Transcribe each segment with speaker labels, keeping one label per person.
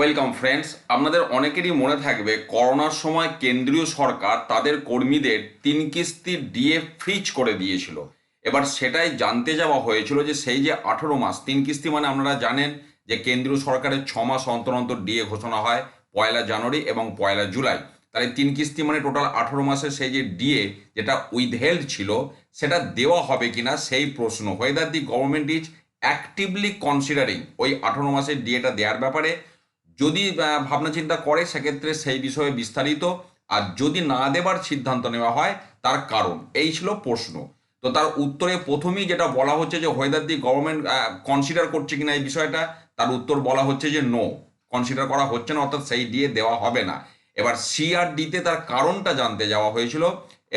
Speaker 1: Welcome friends আপনাদের অনেকেরই মনে থাকবে, করোনার সময় কেন্দ্রীয় সরকার তাদের কর্মীদের তিন কিস্তি ডিএ ফ্রিজ করে দিয়েছিল। এবার সেটাই জানতে যাওয়া হয়েছিল যে সেই যে আঠেরো মাস, তিন কিস্তি মানে আপনারা জানেন যে কেন্দ্রীয় সরকারের ছ মাস অন্তর অন্তর ডিএ ঘোষণা হয়, পয়লা জানুয়ারি এবং পয়লা জুলাই। তাহলে তিন কিস্তি মানে টোটাল আঠেরো মাসের সেই যে ডিএ যেটা উইথহেল্ড ছিল, সেটা দেওয়া হবে কিনা সেই প্রশ্ন। Whether the government is actively considering ওই আঠেরো মাসের ডিএটা দেওয়ার ব্যাপারে যদি ভাবনা চিন্তা করে, সেক্ষেত্রে সেই বিষয়ে বিস্তারিত। আর যদি না দেবার সিদ্ধান্ত নেওয়া হয়, তার কারণ। এই ছিল প্রশ্ন। তো তার উত্তরে প্রথমেই যেটা বলা হচ্ছে যে হোয়েদার দি গভর্নমেন্ট কনসিডার করছে কিনা এই বিষয়টা, তার উত্তর বলা হচ্ছে যে নো কনসিডার করা হচ্ছে না, অর্থাৎ সেই দিয়ে দেওয়া হবে না। এবার সিআরডিতে তার কারণটা জানতে যাওয়া হয়েছিল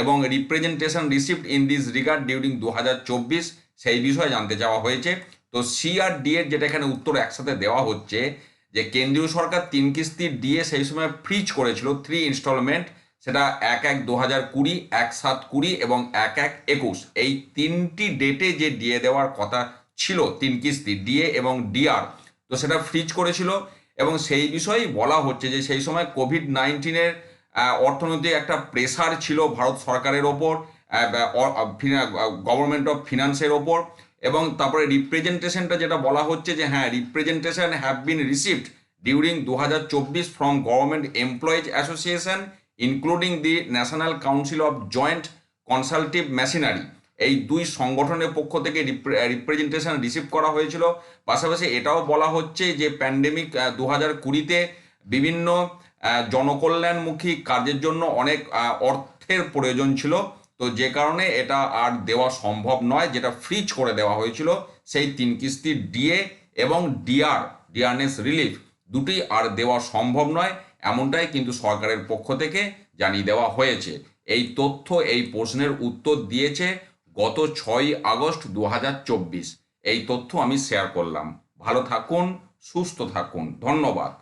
Speaker 1: এবং representation receipt in this regard during দু হাজার চব্বিশ, সেই বিষয়ে জানতে চাওয়া হয়েছে। তো সিআরডি এর যেটা এখানে উত্তর একসাথে দেওয়া হচ্ছে যে কেন্দ্রীয় সরকার তিন কিস্তি ডিএ সেই সময় ফ্রিজ করেছিল থ্রি ইনস্টলমেন্ট সেটা এক এক দু হাজার কুড়ি, এক সাত কুড়ি এবং এক এক একুশ। এই তিনটি ডেটে যে ডিএ দেওয়ার কথা ছিল তিন কিস্তি ডিএ এবং ডিআর তো সেটা ফ্রিজ করেছিল এবং সেই বিষয়েই বলা হচ্ছে যে সেই সময় কোভিড নাইন্টিনের অর্থনৈতিক একটা প্রেসার ছিল ভারত সরকারের ওপর। গভর্নমেন্ট অফ ফিনান্সের ওপর, এবং তারপরে রিপ্রেজেন্টেশনটা যেটা বলা হচ্ছে যে হ্যাঁ representation have been received during দু হাজার চব্বিশ from government employees association including the national council of joint consultative machinery এই দুই সংগঠনের পক্ষ থেকে রিপ্রেজেন্টেশন রিসিভ করা হয়েছিল। পাশাপাশি এটাও বলা হচ্ছে যে প্যান্ডেমিক দু হাজার কুড়িতে বিভিন্ন জনকল্যাণমুখী কাজের জন্য অনেক অর্থের প্রয়োজন ছিল। তো যে কারণে এটা আর দেওয়া সম্ভব নয়, যেটা ফ্রিজ করে দেওয়া হয়েছিল সেই তিন কিস্তি ডিএ এবং ডিআর ডিআরনেস রিলিফ দুটি আর দেওয়া সম্ভব নয়, এমনটাই কিন্তু সরকারের পক্ষ থেকে জানিয়ে দেওয়া হয়েছে। এই তথ্য, এই প্রশ্নের উত্তর দিয়েছে গত ছয়ই আগস্ট দু হাজার চব্বিশ। এই তথ্য আমি শেয়ার করলাম। ভালো থাকুন, সুস্থ থাকুন। ধন্যবাদ।